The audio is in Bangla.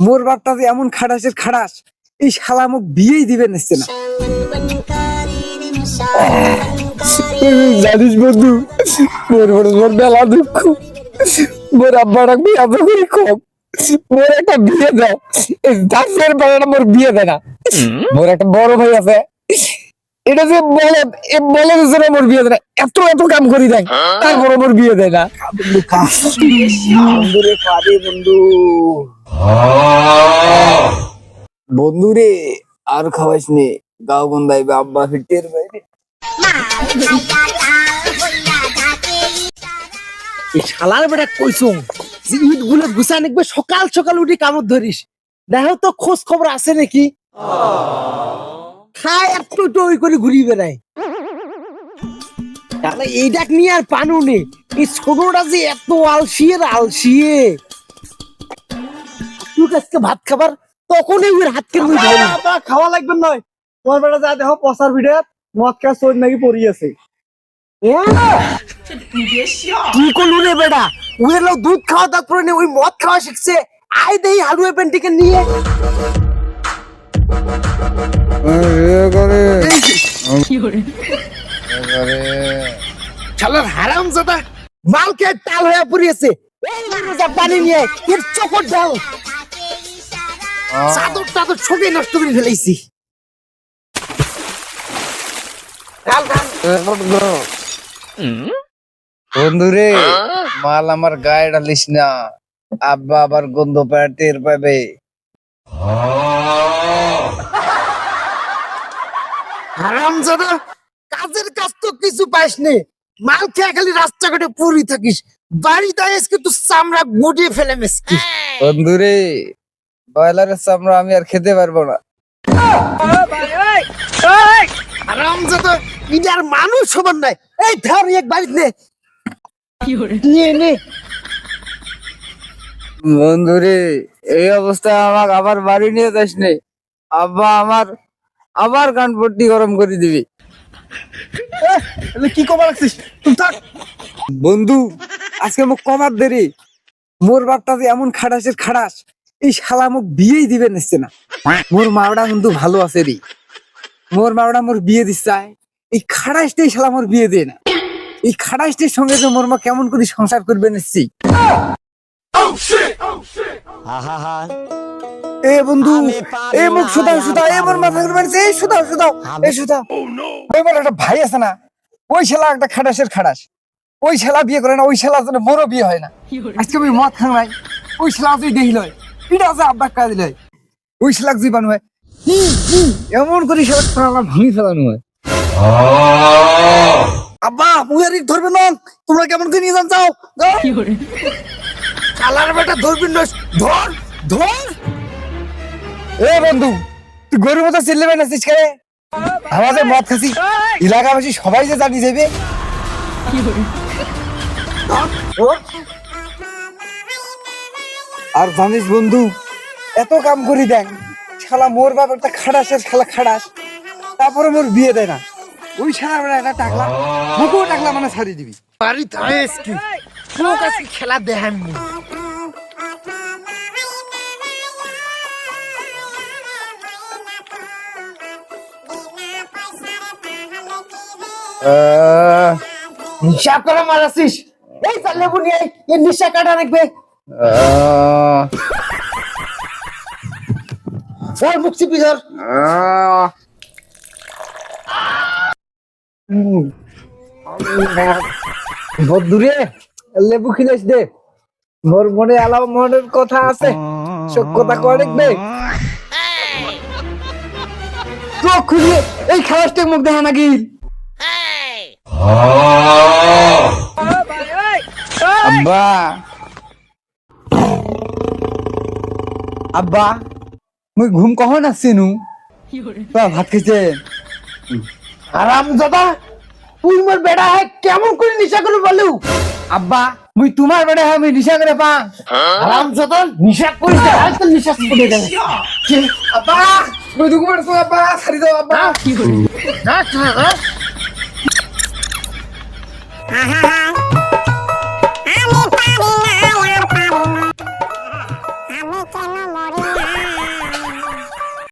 মোর বাপটা যে এমন খাটাসের খাটাস এই শালা মুখ বিয়েই দিবে নিচ্ছে না। জানিস বন্ধু মোর বড় মোর বেলা দুঃখ। মোর আব্বা রাখবি আব্বা করে কম। মোর একটা বিয়ে দাও। এই দাসের বেলাটা মোর বিয়ে দেয় না। মোর একটা বড় ভাই আছে। এটা যে বলে এ বলে যে না মোর বিয়ে দেয় না এত এত কাম করি দেয় তারপরে মোর বিয়ে দেয় না। বন্ধু খা বন্ধু রে খাবে বন্ধু বন্ধু রে আর খাওয়াইস নে। গাও গন্ধাই আব্বা ফিটের বাইরে শালার বেটা কইছুম যে ইটগুলো গুছাই নিকবে সকাল সকাল উঠি কামত ধরিস। দেখো তো খোঁজ খবর আছে নাকি? খায় একটু ওই করে ঘুরি বেড়ায়। তাহলে এই ডাক নিয়ে আর পানু নেই। এই ছোটটা যে এত আলসিয়ে আলসিয়ে। তুই আজকে ভাত খাবার তখনই ওর হাত কেন খাওয়া লাগবে নয় তোমার বেটা যা দেখো পচার ভিডিও মদ খাওয়া চোর নাকি আছে কি করলু রে বেটা? লোক দুধ খাওয়া তারপরে ওই মদ খাওয়া শিখছে। আই দেই হালুয়া পেন্টিকে নিয়ে। হয়ে চাদর টাদর ছবি নষ্ট করে ফেলেছি ডাল ডাল। রে মাল আমার গায়ে ডালিস না। আব্বা আবার গন্ধ পায়, টের পাবে। হারাম জাদা কাজের কাজ তো কিছু পাইস নে মাল খেয়ে খালি রাস্তাঘাটে পড়ি থাকিস। বাড়িতে আজকে কিন্তু চামড়া গুটিয়ে ফেলে মেসকি? বন্ধু রে ব্রয়লারের চামড়া আমি আর খেতে পারব না। হারাম জাদা ইনার মানুষ সমান নাই। এই ধর এক বাড়িতে নে। নিয়ে নে। বন্ধু রে এই অবস্থায় আমাকে আবার বাড়ি নিয়ে যাস নে আব্বা আমার আবার কান পট্টি গরম করে দিবি। কি কবার রাখছিস? বন্ধু আজকে মুখ কমার দেরি। মোর বাপটা যে এমন খাটাসের খাটাস এই শালা মুখ বিয়েই দিবে নিচ্ছে না। মোর মাওড়া কিন্তু ভালো আছে রে। মোর মাওড়া মোর বিয়ে দিচ্ছে এই খাটাসটাই শালা মোর বিয়ে দেয় না। এই খাটাসটির সঙ্গে যে মোর মা কেমন করে সংসার করবে নিচ্ছি। এ বন্ধু এ মুখ সুদাও সুদাও এ মোর মাথা ঘুরে এই সুদাও সুদাও এই সুদাও ওই মোর একটা ভাই আছে না ওই শালা একটা খাটাসের খাটাস। ওই শালা বিয়ে করে না ওই শালা জন্য মোরও বিয়ে হয় না। আজকে আমি মদ খাং নাই ওই শালা তুই দেখি লয়। এটা আছে আব্বা কাজ দিলে ওই শালাক জীবাণু হয়। হুম, হুম, এমন করে শালা খারাপ ভাঙি ফেলানো হয়। আব্বা মুয়ারি ধরবে না। তোমরা কেমন করে নিয়ে যান যাও। শালার বেটা ধরবি না ধর ধর। এ বন্ধু তুই গরুর মতো চিল্লে বেড়াচ্ছিস কে আমাদের মদ খাসি এলাকাবাসী সবাই যে জানি যাবে আর জানিস বন্ধু এত কাম করি দেখ শালা মোর বাপ একটা খাড়াসের শালা খাড়াস তারপরে মোর বিয়ে দেয় না। ওই শালা বেলা একটা টাকলা মুখেও টাকলা মানে ছাড়ি দিবি। বাড়ি থাকে কি? খেলা দেখান হিসাব করে মারাছিস এই চালে বুনি এই নিশা কাটা রাখবে। ওই মুখ চিপি ধর। বদুরে লেবু খিলাইস দে। মোর মনে আলাপ মনের কথা আছে সব কথা কয় দেখবে চোখ খুলিয়ে এই খালাসটা মুখ দেখা নাকি? আব্বা। আব্বা মুই ঘুম কখন আসছি নু ভাত খাইছে? আরাম দাদা তুই মোর বেড়া হয় কেমন করে নিশা করে বলু আব্বা মুই তোমার বেড়ে আমি নিশা করে পা আরাম দাদা নিশা করিস না, আজ তো নিশা করে দেবে আব্বা মুই পারছ আব্বা ছাড়ি দাও আব্বা। না, না, না।